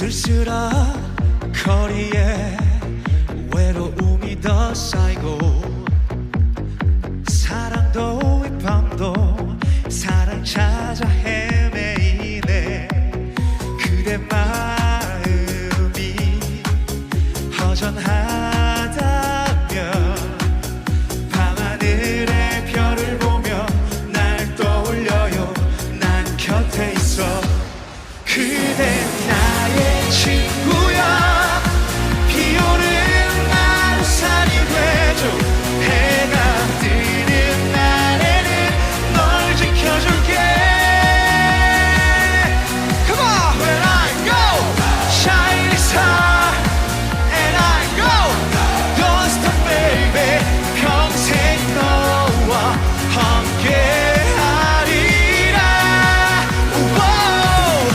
쓸쓸한 거리에 외로움이 더 쌓이고 사랑도 이 밤도 사랑 찾아 헤매이네 그대만 she